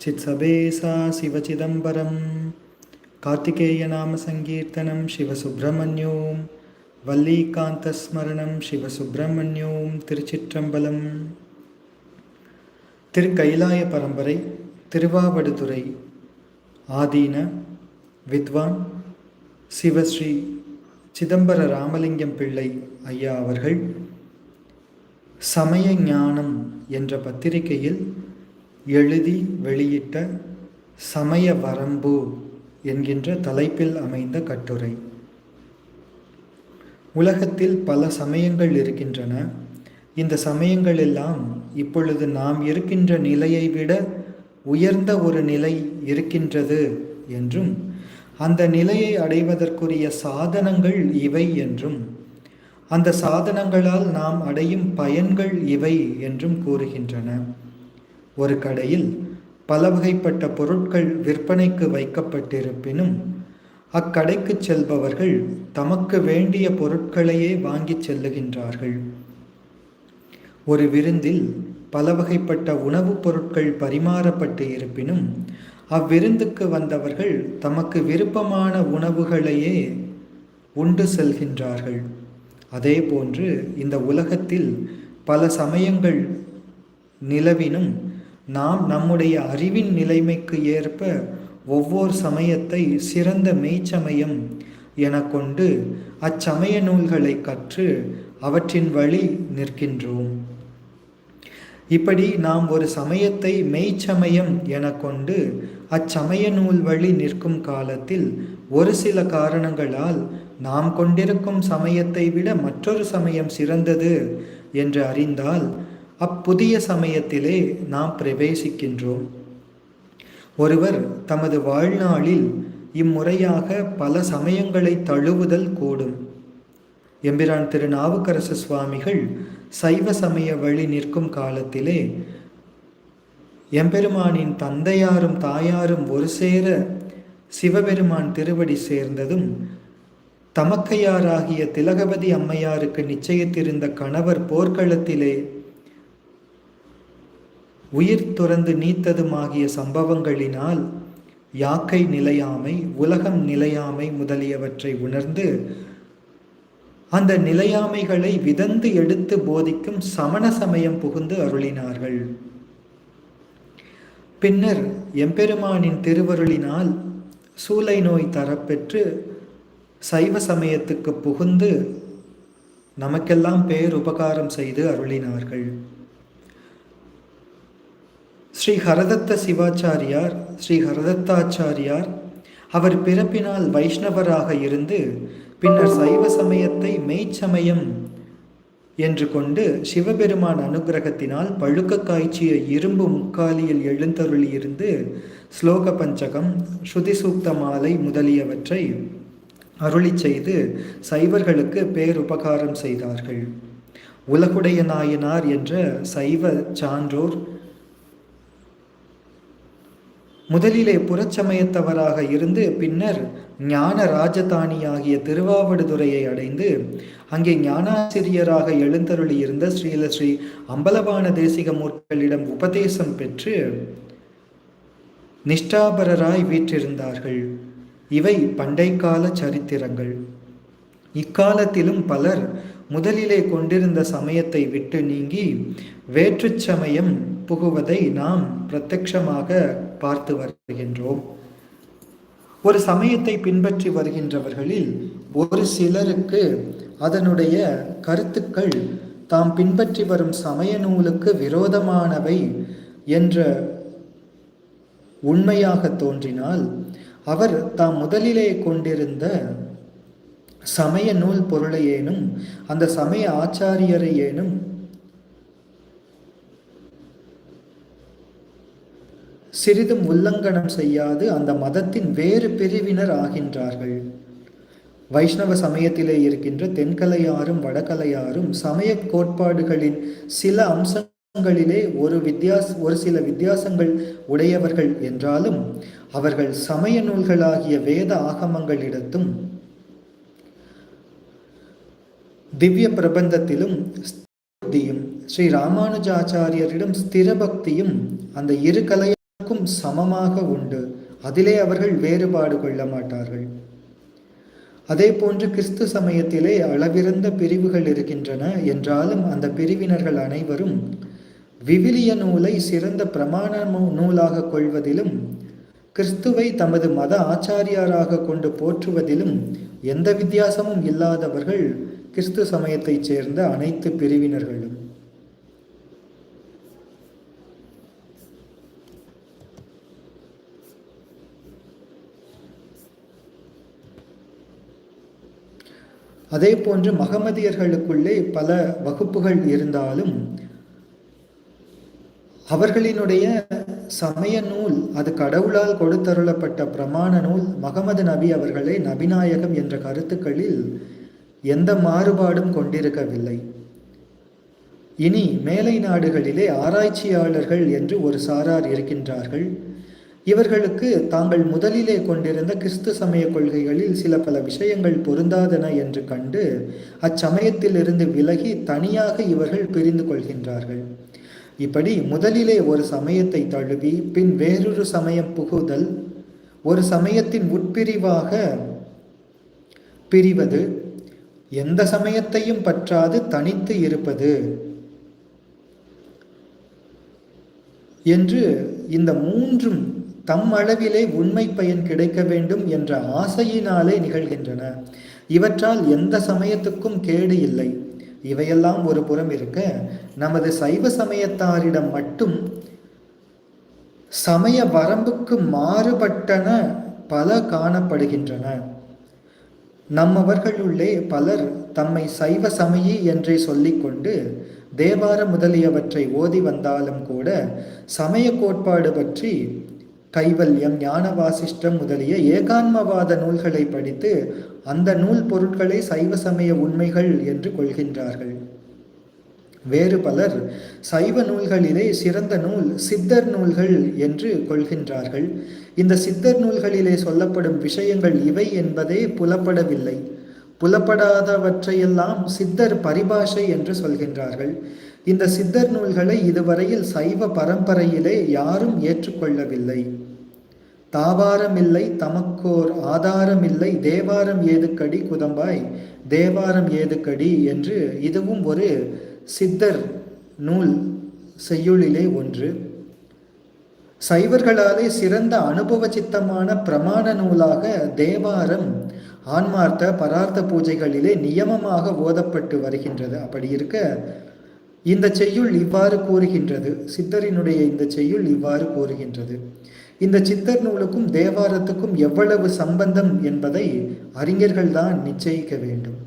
चित्सभेसा शिवचिदम्बरं कार्तिकेयनामसङ्कीर्तनं शिवसुब्रह्मण्यों வள்ளிகாந்தஸ்மரணம் சிவசுப்பிரமணியோம் திருச்சிற்றம்பலம் திருக்கைலாய பரம்பரை திருவாவடுதுறை ஆதீன வித்வான் சிவஸ்ரீ சிதம்பர ராமலிங்கம் பிள்ளை ஐயா அவர்கள் சமய ஞானம் என்ற பத்திரிகையில் எழுதி வெளியிட்ட சமய வரம்பு என்கின்ற தலைப்பில் அமைந்த கட்டுரை. உலகத்தில் பல சமயங்கள் இருக்கின்றன. இந்த சமயங்களெல்லாம் இப்பொழுது நாம் இருக்கின்ற நிலையை விட உயர்ந்த ஒரு நிலை இருக்கின்றது என்றும் அந்த நிலையை அடைவதற்குரிய சாதனங்கள் இவை என்றும் அந்த சாதனங்களால் நாம் அடையும் பயன்கள் இவை என்றும் கூறுகின்றன. ஒரு கடையில் பல வகைப்பட்ட பொருட்கள் விற்பனைக்கு வைக்கப்பட்டிருப்பினும் அக்கடைக்கு செல்பவர்கள் தமக்கு வேண்டிய பொருட்களையே வாங்கிச் செல்லுகின்றார்கள். ஒரு விருந்தில் பல வகைப்பட்ட உணவுப் பொருட்கள் பரிமாறப்பட்டு இருப்பினும் அவ்விருந்துக்கு வந்தவர்கள் தமக்கு விருப்பமான உணவுகளையே உண்டு செல்கின்றார்கள். அதே போன்று இந்த உலகத்தில் பல சமயங்கள் நிலவினும் நாம் நம்முடைய அறிவின் நிலைமைக்கு ஏற்ப ஒவ்வொரு சமயத்தை சிறந்த மெய்ச்சமயம் என கொண்டு அச்சமய நூல்களை கற்று அவற்றின் வழி நிற்கின்றோம். இப்படி நாம் ஒரு சமயத்தை மெய்ச்சமயம் என கொண்டு அச்சமய நூல் வழி நிற்கும் காலத்தில் ஒரு சில காரணங்களால் நாம் கொண்டிருக்கும் சமயத்தை விட மற்றொரு சமயம் சிறந்தது என்று அறிந்தால் அப்புதிய சமயத்திலே நாம் பிரவேசிக்கின்றோம். ஒருவர் தமது வாழ்நாளில் இம்முறையாக பல சமயங்களை தழுவுதல் கூடும். எம்பிரான் திரு நாவுக்கரசு சுவாமிகள் சைவ சமய வழி நிற்கும் காலத்திலே எம்பெருமானின் தந்தையாரும் தாயாரும் ஒரு சேர சிவபெருமான் திருவடி சேர்ந்ததும் தமக்கையாராகிய திலகவதி அம்மையாருக்கு நிச்சயத்திருந்த கணவர் போர்க்களத்திலே உயிர் துறந்து நீத்ததுமாகிய சம்பவங்களினால் யாக்கை நிலையாமை உலகம் நிலையாமை முதலியவற்றை உணர்ந்து அந்த நிலையாமைகளை விதந்து எடுத்து போதிக்கும் சமண சமயம் புகுந்து அருளினார்கள். பின்னர் எம்பெருமானின் திருவருளினால் சூளை நோய் தரப்பெற்று சைவ சமயத்துக்கு புகுந்து நமக்கெல்லாம் பேர் உபகாரம் செய்து அருளினார்கள். ஸ்ரீ ஹரதத்த சிவாச்சாரியார் ஸ்ரீ ஹரதத்தாச்சாரியார் அவர் பிறப்பினால் வைஷ்ணவராக இருந்து பின்னர் சைவ சமயத்தை மெய்ச்சமயம் என்று கொண்டு சிவபெருமான் அனுகிரகத்தினால் பழுக்க காய்ச்சிய இரும்பு முக்காலியில் எழுந்தருளியிருந்து ஸ்லோக பஞ்சகம் ஸ்ருதி சூக்த மாலை முதலியவற்றை அருளி செய்து சைவர்களுக்கு பேருபகாரம் செய்தார்கள். உலகுடைய நாயனார் என்ற சைவ சான்றோர் முதலிலே புறச்சமயத்தவராக இருந்து பின்னர் ஞான ராஜதானியாகிய திருவாவடுதுறையை அடைந்து அங்கே ஞானாசிரியராக எழுந்தருளி இருந்த ஸ்ரீல ஸ்ரீ அம்பலவான தேசிகமூர்த்திகளிடம் உபதேசம் பெற்று நிஷ்டாபரராய் வீற்றிருந்தார்கள். இவை பண்டைக்கால சரித்திரங்கள். இக்காலத்திலும் பலர் முதலிலே கொண்டிருந்த சமயத்தை விட்டு நீங்கி வேற்றுச்சமயம் புகுவதை நாம் பிரத்யட்சமாக பார்த்து வருகின்றோம். ஒரு சமயத்தை பின்பற்றி வருகின்றவர்களில் ஒரு சிலருக்கு அதனுடைய கருத்துக்கள் தாம் பின்பற்றி வரும் சமய நூலுக்கு விரோதமானவை என்ற உண்மையாக தோன்றினால் அவர் தாம் முதலிலே கொண்டிருந்த சமய நூல் பொருளை ஏனும் அந்த சமய ஆச்சாரியரையேனும் சிறிதும் உல்லங்கனம் செய்யாது அந்த மதத்தின் வேறு பிரிவினர் ஆகின்றார்கள். வைஷ்ணவ சமயத்திலே இருக்கின்ற தென்கலையாரும் வடகலையாரும் சமய கோட்பாடுகளின் சில அம்சங்களிலே ஒரு வித்தியாச ஒரு சில வித்தியாசங்கள் உடையவர்கள் என்றாலும் அவர்கள் சமய நூல்களாகிய வேத ஆகமங்களிடத்தும் திவ்ய பிரபந்தத்திலும் ஸ்திரபக்தியும் ஸ்ரீ ராமானுஜாச்சாரியரிடம் ஸ்திரபக்தியும் அந்த இரு கலையாருக்கும் சமமாக உண்டு. அதிலே அவர்கள் வேறுபாடு கொள்ள மாட்டார்கள். அதே போன்று கிறிஸ்து சமயத்திலே அளவிறந்த பிரிவுகள் இருக்கின்றன என்றாலும் அந்த பிரிவினர்கள் அனைவரும் விவிலிய நூலை சிறந்த பிரமாண நூலாக கொள்வதிலும் கிறிஸ்துவை தமது மத ஆச்சாரியாராக கொண்டு போற்றுவதிலும் எந்த வித்தியாசமும் இல்லாதவர்கள் கிறிஸ்து சமயத்தைச் சேர்ந்த அனைத்து பிரிவினர்களும். அதே போன்று மகமதியர்களுக்குள்ளே பல வகுப்புகள் இருந்தாலும் அவர்களினுடைய சமய நூல் அது கடவுளால் கொடுத்தருளப்பட்ட பிரமாண நூல் மகமது நபி அவர்களை நபிநாயகம் என்ற கருத்துக்களில் எந்த மாறுபாடும் கொண்டிருக்கவில்லை. இனி மேலை நாடுகளிலே ஆராய்ச்சியாளர்கள் என்று ஒரு சாரார் இருக்கின்றார்கள். இவர்களுக்கு தாங்கள் முதலிலே கொண்டிருந்த கிறிஸ்து சமய கொள்கைகளில் சில பல விஷயங்கள் பொருந்தாதன என்று கண்டு அச்சமயத்திலிருந்து விலகி தனியாக இவர்கள் பிரிந்து கொள்கின்றார்கள். இப்படி முதலிலே ஒரு சமயத்தை தழுவி பின் வேறொரு சமயம் புகுதல் ஒரு சமயத்தின் உட்பிரிவாக பிரிவது எந்த சமயத்தையும் பற்றாது தனித்து இருப்பது என்று இந்த மூன்றும் தம் அளவிலே உண்மை பயன் கிடைக்க வேண்டும் என்ற ஆசையினாலே நிகழ்கின்றன. இவற்றால் எந்த சமயத்துக்கும் கேடு இல்லை. இவையெல்லாம் ஒரு புறம் இருக்க நமது சைவ சமயத்தாரிடம் மட்டும் சமய வரம்புக்கு மாறுபட்டன பல காணப்படுகின்றன. நம்மவர்களுள்ளே பலர் தம்மை சைவ சமயி என்றே சொல்லிக்கொண்டு தேவார முதலியவற்றை ஓதி வந்தாலும் கூட சமய கோட்பாடு பற்றி கைவல்யம் ஞான வாசிஷ்டம் முதலிய ஏகான்மவாத நூல்களை படித்து அந்த நூல் பொருட்களை சைவ சமய உண்மைகள் என்று கொள்கின்றார்கள். வேறு பலர் சைவ நூல்களிலே சிறந்த நூல் சித்தர் நூல்கள் என்று கொள்கின்றார்கள். இந்த சித்தர் நூல்களிலே சொல்லப்படும் விஷயங்கள் இவை என்பதே புலப்படவில்லை. புலப்படாதவற்றையெல்லாம் சித்தர் பரிபாஷை என்று சொல்கின்றார்கள். இந்த சித்தர் நூல்களை இதுவரையில் சைவ பரம்பரையிலே யாரும் ஏற்றுக்கொள்ளவில்லை. தாவாரமில்லை தமக்கோர் ஆதாரமில்லை தேவாரம் ஏதுக்கடி குதம்பாய்? தேவாரம் ஏதுக்கடி? என்று இதுவும் ஒரு சித்தர் நூல் செய்யுளிலே ஒன்று. சைவர்களாலே சிறந்த அனுபவ சித்தமான பிரமாண நூலாக தேவாரம் ஆன்மார்த்த பரார்த்த பூஜைகளிலே நியமமாக ஓதப்பட்டு வருகின்றது. அப்படி இருக்க இந்த செய்யுள் இவ்வாறு கூறுகின்றது. சித்தரினுடைய இந்த செய்யுள் இவ்வாறு கூறுகின்றது. இந்த சித்தர் நூலுக்கும் தேவாரத்துக்கும் எவ்வளவு சம்பந்தம் என்பதை அறிஞர்கள்தான் நிச்சயிக்க வேண்டும்.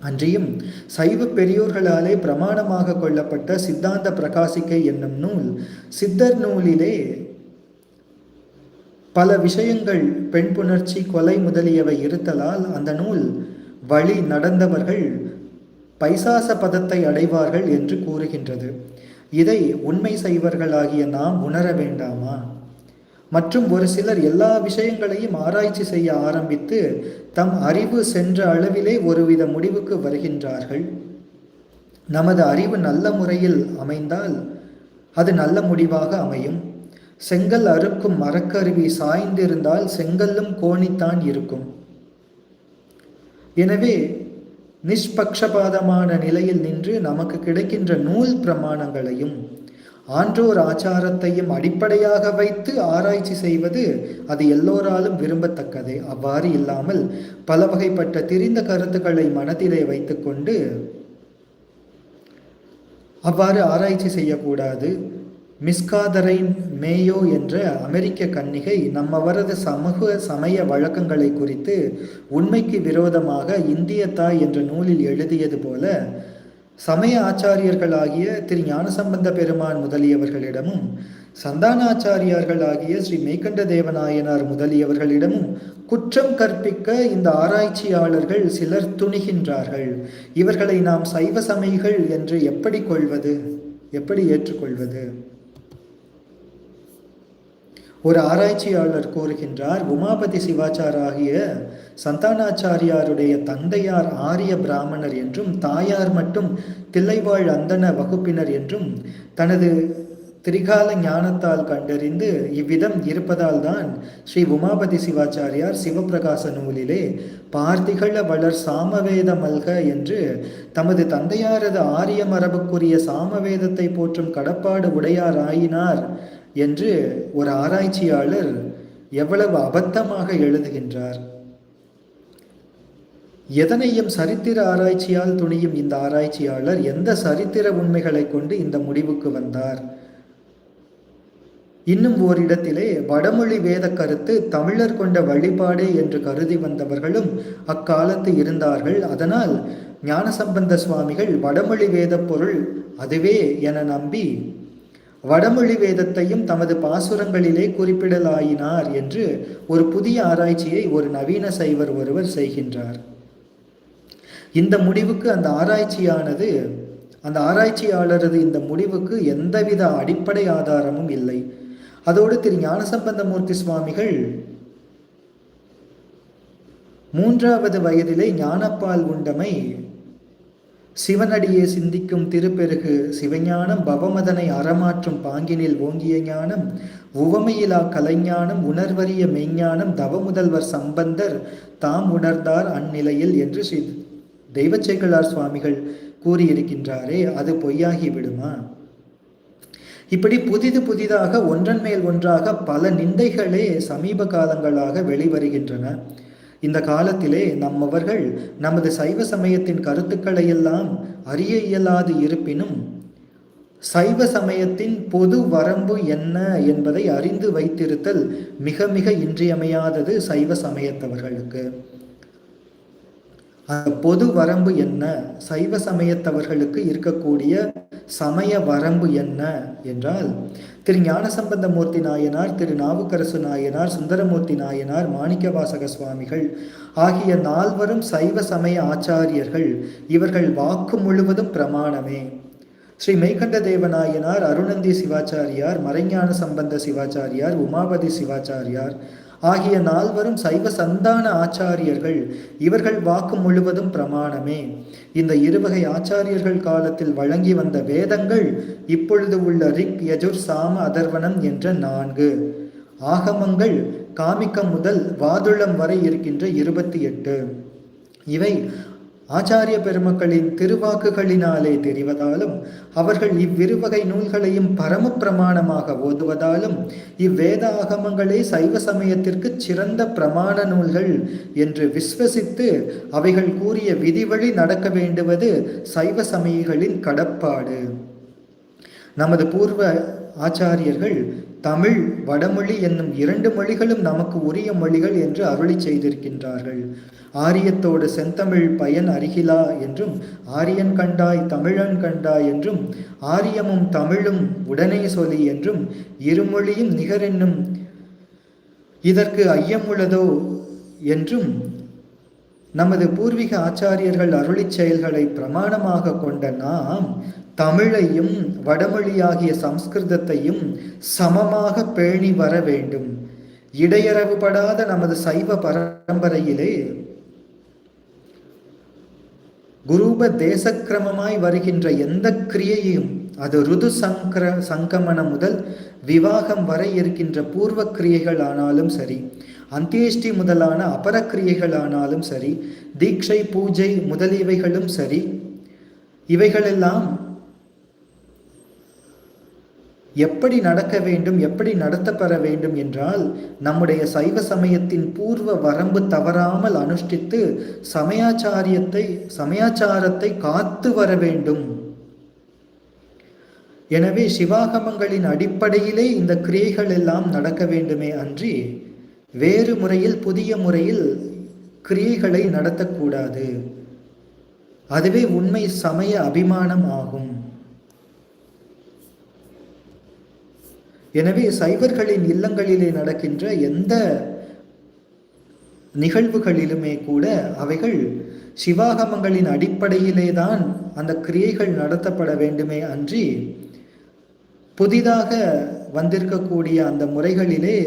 அன்றியும் சைவ பெரியோர்களாலே பிரமாணமாக கொள்ளப்பட்ட சித்தாந்த பிரகாசிக்கை என்னும் நூல் சித்தர் நூலிலே பல விஷயங்கள் பெண் புணர்ச்சி கொலை முதலியவை இருத்தலால் அந்த நூல் வழி நடந்தவர்கள் பைசாச பதத்தை அடைவார்கள் என்று கூறுகின்றது. இதை உண்மை செய்வர்களாகிய நாம் உணர வேண்டாமா? மற்றும் ஒரு சிலர் எல்லா விஷயங்களையும் ஆராய்ச்சி செய்ய ஆரம்பித்து தம் அறிவு சென்ற அளவிலே ஒருவித முடிவுக்கு வருகின்றார்கள். நமது அறிவு நல்ல முறையில் அமைந்தால் அது நல்ல முடிவாக அமையும். செங்கல் அறுக்கும் மரக்கருவி சாய்ந்திருந்தால் செங்கல்லும் கோணித்தான் இருக்கும். எனவே நிஷ்பக்ஷபாதமான நிலையில் நின்று நமக்கு கிடைக்கின்ற நூல் பிரமாணங்களையும் ஆன்றோர் ஆச்சாரத்தையும் அடிப்படையாக வைத்து ஆராய்ச்சி செய்வது அது எல்லோராலும் விரும்பத்தக்கதே. அவ்வாறு இல்லாமல் பல வகைப்பட்ட திரிந்த கருத்துக்களை மனதிலே வைத்துக்கொண்டு அவ்வாறு ஆராய்ச்சி செய்யக்கூடாது. மிஸ்காதரைன் மேயோ என்ற அமெரிக்க கன்னிகை நம்மவரது சமூக சமய வழக்கங்களை குறித்து உண்மைக்கு விரோதமாக இந்திய தாய் என்ற நூலில் எழுதியது போல சமய ஆச்சாரியர்களாகிய திரு ஞானசம்பந்த பெருமான் முதலியவர்களிடமும் சந்தானாச்சாரியார்களாகிய ஸ்ரீ மேய்கண்ட தேவநாயனார் முதலியவர்களிடமும் குற்றம் கற்பிக்க இந்த ஆராய்ச்சியாளர்கள் சிலர் துணிகின்றார்கள். இவர்களை நாம் சைவ சமைகள் என்று எப்படி கொள்வது? எப்படி ஏற்றுக்கொள்வது? ஒரு ஆராய்ச்சியாளர் கூறுகின்றார் உமாபதி சிவாச்சார் ஆகிய சந்தானாச்சாரியாருடைய தந்தையார் ஆரிய பிராமணர் என்றும் தாயார் மட்டும் தில்லைவாழ் அந்தன வகுப்பினர் என்றும் தனது திரிகால ஞானத்தால் கண்டறிந்து இவ்விதம் இருப்பதால் தான் ஸ்ரீ உமாபதி சிவாச்சாரியார் சிவபிரகாச நூலிலே பார்த்திகள வளர் சாமவேத மல்க என்று தமது தந்தையாரது ஆரிய மரபுக்குரிய சாமவேதத்தை போற்றும் கடப்பாடு உடையார் ஆயினார் என்று ஒரு ஆராய்ச்சியாளர் எவ்வளவு அபத்தமாக எழுதுகின்றார். எதனையும் சரித்திர ஆராய்ச்சியால் துணியும் இந்த ஆராய்ச்சியாளர் எந்த சரித்திர உண்மைகளை கொண்டு இந்த முடிவுக்கு வந்தார். இன்னும் ஓரிடத்திலே வடமொழி வேத கருத்து தமிழர் கொண்ட வழிபாடே என்று கருதி வந்தவர்களும் அக்காலத்து இருந்தார்கள். அதனால் ஞானசம்பந்த சுவாமிகள் வடமொழி வேத பொருள் அதுவே என நம்பி வடமொழி வேதத்தையும் தமது பாசுரங்களிலே குறிப்பிடலாயினார் என்று ஒரு புதிய ஆராய்ச்சியை ஒரு நவீன சைவர் ஒருவர் செய்கின்றார். இந்த முடிவுக்கு அந்த ஆராய்ச்சியானது அந்த ஆராய்ச்சியாளரது இந்த முடிவுக்கு எந்தவித அடிப்படை ஆதாரமும் இல்லை. அதோடு திரு ஞானசம்பந்தமூர்த்தி சுவாமிகள் மூன்றாவது வயதிலே ஞானப்பால் உண்டமை சிவனடியே சிந்திக்கும் திருப்பெருகு சிவஞானம் பவமதனை அறமாற்றும் பாங்கினில் ஓங்கிய ஞானம் உவமையிலா கலைஞானம் உணர்வறிய மெய்ஞானம் தவமுதல்வர் சம்பந்தர் தாம் உணர்ந்தார் அந்நிலையில் என்று ஸ்ரீ தெய்வச்சேகலார் சுவாமிகள் கூறியிருக்கின்றாரே அது பொய்யாகி விடுமா? இப்படி புதிது புதிதாக ஒன்றன் மேல் ஒன்றாக பல நிந்தைகளே சமீப காலங்களாக வெளிவருகின்றன. இந்த காலத்திலே நம்மவர்கள் நமது சைவ சமயத்தின் கருத்துக்களை எல்லாம் அறிய இயலாது இருப்பினும் சைவ சமயத்தின் பொது வரம்பு என்ன என்பதை அறிந்து வைத்திருத்தல் மிக மிக இன்றியமையாதது சைவ சமயத்தவர்களுக்கு. பொது வரம்பு என்ன? சைவ சமயத்தவர்களுக்கு இருக்கக்கூடிய சமய வரம்பு என்ன என்றால் திரு ஞானசம்பந்தமூர்த்தி நாயனார் திரு நாவுக்கரசு நாயனார் சுந்தரமூர்த்தி நாயனார் மாணிக்கவாசக சுவாமிகள் ஆகிய நால்வரும் சைவ சமய ஆச்சாரியர்கள். இவர்கள் வாக்கு முழுவதும் பிரமாணமே. ஸ்ரீ மெய்கண்ட தேவநாயனார் அருணந்தி சிவாச்சாரியார் மறைஞான சம்பந்த சிவாச்சாரியார் உமாபதி சிவாச்சாரியார் ஆகிய நால்வரும் சைவ சந்தான ஆச்சாரியர்கள். இவர்கள் வாக்கு முழுவதும் பிரமாணமே. இந்த இருவகை ஆச்சாரியர்கள் காலத்தில் வழங்கி வந்த வேதங்கள் இப்பொழுது உள்ள ரிக் யஜுர் சாம அதர்வனம் என்ற நான்கு. ஆகமங்கள் காமிக்கம் முதல் வாதுளம் வரை இருக்கின்ற இருபத்தி எட்டு. இவை ஆச்சாரிய பெருமக்களின் திருவாக்குகளினாலே தெரிவதாலும் அவர்கள் இவ்விருவகை நூல்களையும் பரம பிரமாணமாக ஓதுவதாலும் இவ்வேத ஆகமங்களே சைவ சமயத்திற்கு சிறந்த பிரமாண நூல்கள் என்று விஸ்வசித்து அவைகள் கூறிய விதிவழி நடக்க வேண்டுவது சைவ சமயிகளின் கடப்பாடு. நமது பூர்வ ஆச்சாரியர்கள் தமிழ் வடமொழி என்னும் இரண்டு மொழிகளும் நமக்கு உரிய மொழிகள் என்று அருளி செய்திருக்கின்றார்கள். ஆரியத்தோடு செந்தமிழ் பயன் அருகிலா என்றும் ஆரியன் கண்டாய் தமிழன் கண்டாய் என்றும் ஆரியமும் தமிழும் உடனே சொல்லி என்றும் இருமொழியும் நிகரென்னும் இதற்கு ஐயம் உள்ளதோ என்றும் நமது பூர்வீக ஆச்சாரியர்கள் அருளிச் செயல்களை பிரமாணமாக கொண்ட நாம் தமிழையும் வடமொழியாகிய சம்ஸ்கிருதத்தையும் சமமாக பேணி வர வேண்டும். இடையறவுபடாத நமது சைவ பரம்பரையிலே குரூப தேசக்கிரமமாய் வருகின்ற எந்த கிரியையும் அது ருது சங்கர சங்கமனம் முதல் விவாகம் வரை இருக்கின்ற பூர்வ கிரியைகள் ஆனாலும் சரி அந்தியேஷ்டி முதலான அபரக்கிரியைகளானாலும் சரி தீட்சை பூஜை முதலியவைகளும் சரி இவைகளெல்லாம் எப்படி நடக்க வேண்டும் எப்படி நடத்தப்பெற வேண்டும் என்றால் நம்முடைய சைவ சமயத்தின் பூர்வ வரம்பு தவறாமல் அனுஷ்டித்து சமயாச்சாரியத்தை சமயாச்சாரத்தை காத்து வர வேண்டும். எனவே சிவாகமங்களின் அடிப்படையிலே இந்த கிரியைகள் எல்லாம் நடக்க வேண்டுமே அன்றி வேறு முறையில் புதிய முறையில் கிரியைகளை நடத்தக்கூடாது. அதுவே உண்மை சமய அபிமானம் ஆகும். எனவே சைவர்களின் இல்லங்களிலே நடக்கின்ற எந்த நிகழ்வுகளிலுமே கூட அவைகள் சிவாகமங்களின் அடிப்படையிலே தான் அந்த கிரியைகள் நடத்தப்பட வேண்டுமே அன்றி புதிதாக வந்திருக்கக்கூடிய அந்த முறைகளிலே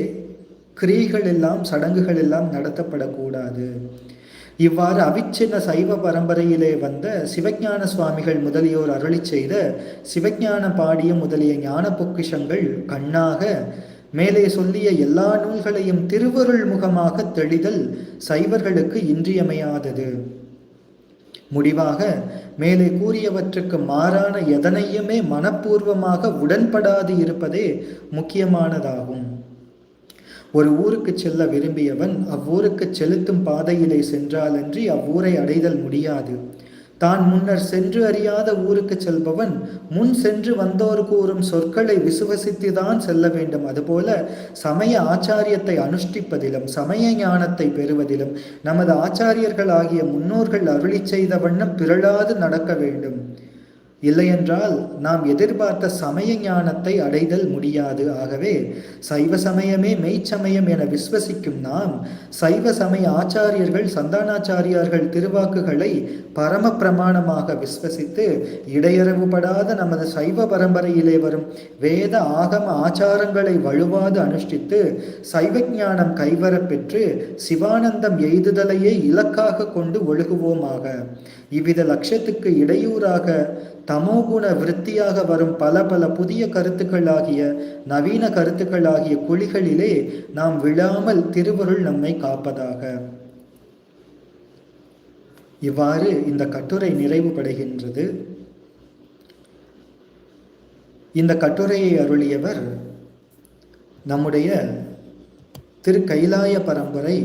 கிரியைகள் எல்லாம் சடங்குகள் எல்லாம் நடத்தப்படக்கூடாது. இவ்வாறு அவிச்சின்ன சைவ பரம்பரையிலே வந்த சிவஞான சுவாமிகள் முதலியோர் அருளி செய்த சிவஞான பாடிய முதலிய ஞான பொக்கிஷங்கள் கண்ணாக மேலே சொல்லிய எல்லா நூல்களையும் திருவருள் முகமாக தெளிதல் சைவர்களுக்கு இன்றியமையாதது. முடிவாக மேலே கூறியவற்றுக்கு மாறான எதனையுமே மனப்பூர்வமாக உடன்படாது இருப்பதே முக்கியமானதாகும். ஒரு ஊருக்கு செல்ல விரும்பியவன் அவ்வூருக்கு செலுத்தும் பாதையிலே சென்றாலன்றி அவ்வூரை அடைதல் முடியாது. தான் முன்னர் சென்று அறியாத ஊருக்கு செல்பவன் முன் சென்று வந்தோர் கூறும் சொற்களை விசுவசித்துதான் செல்ல வேண்டும். அதுபோல சமய ஆச்சாரியத்தை அனுஷ்டிப்பதிலும் சமய ஞானத்தை பெறுவதிலும் நமது ஆச்சாரியர்கள் ஆகிய முன்னோர்கள் அருளி செய்த வண்ணம் பிறழாது நடக்க வேண்டும். இல்லையென்றால் நாம் எதிர்பார்த்த சமய ஞானத்தை அடைதல் முடியாது. ஆகவே சைவ சமயமே மெய்ச்சமயம் என விஸ்வசிக்கும் நாம் சைவ சமய ஆச்சாரியர்கள் சந்தானாச்சாரியார்கள் திருவாக்குகளை பரம பிரமாணமாக விஸ்வசித்து இடையறவுபடாத நமது சைவ பரம்பரையிலே வரும் வேத ஆகம ஆச்சாரங்களை வலுவாது அனுஷ்டித்து சைவ ஞானம் கைவரப் பெற்று சிவானந்தம் எய்துதலையே இலக்காக கொண்டு ஒழுகுவோமாக. இவ்வித லட்சத்துக்கு இடையூறாக தமோகுண விருத்தியாக வரும் பல பல புதிய கருத்துக்களாகிய நவீன கருத்துக்களாகிய குழிகளிலே நாம் விழாமல் திருவருள் நம்மை காப்பதாக. இவ்வாறு இந்த கட்டுரை நிறைவுபடுகின்றது. இந்த கட்டுரையை அருளியவர் நம்முடைய திரு கைலாய பரம்பரை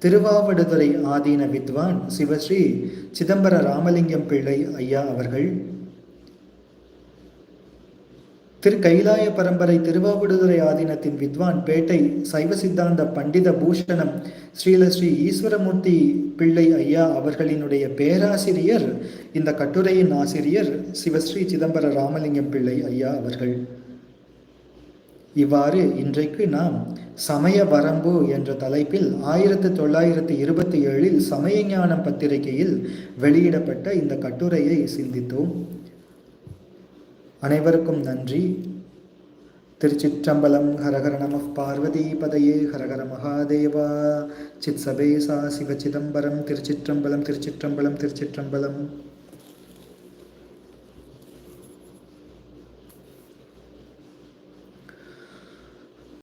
திருவாவடுதுறை ஆதீன வித்வான் சிவஸ்ரீ சிதம்பர ராமலிங்கம் பிள்ளை ஐயா அவர்கள். திரு கைலாய பரம்பரை திருவாவடுதுறை ஆதீனத்தின் வித்வான் பேட்டை சைவ சித்தாந்த பண்டித பூஷணம் ஸ்ரீல ஸ்ரீ ஈஸ்வரமூர்த்தி பிள்ளை ஐயா அவர்களினுடைய பேராசிரியர் இந்த கட்டுரையின் ஆசிரியர் சிவஸ்ரீ சிதம்பர ராமலிங்கம் பிள்ளை ஐயா அவர்கள். இவ்வாறு இன்றைக்கு நாம் சமய வரம்பு என்ற தலைப்பில் ஆயிரத்தி தொள்ளாயிரத்தி இருபத்தி ஏழில் சமய ஞானம் பத்திரிகையில் வெளியிடப்பட்ட இந்த கட்டுரையை சிந்தித்தோம். அனைவருக்கும் நன்றி. திருச்சிற்றம்பலம் ஹரஹர நம பார்வதி பதையே ஹரஹர மகாதேவா. சித் சபேசா சிவ சிதம்பரம் திருச்சிற்றம்பலம் திருச்சிற்றம்பலம் திருச்சிற்றம்பலம்.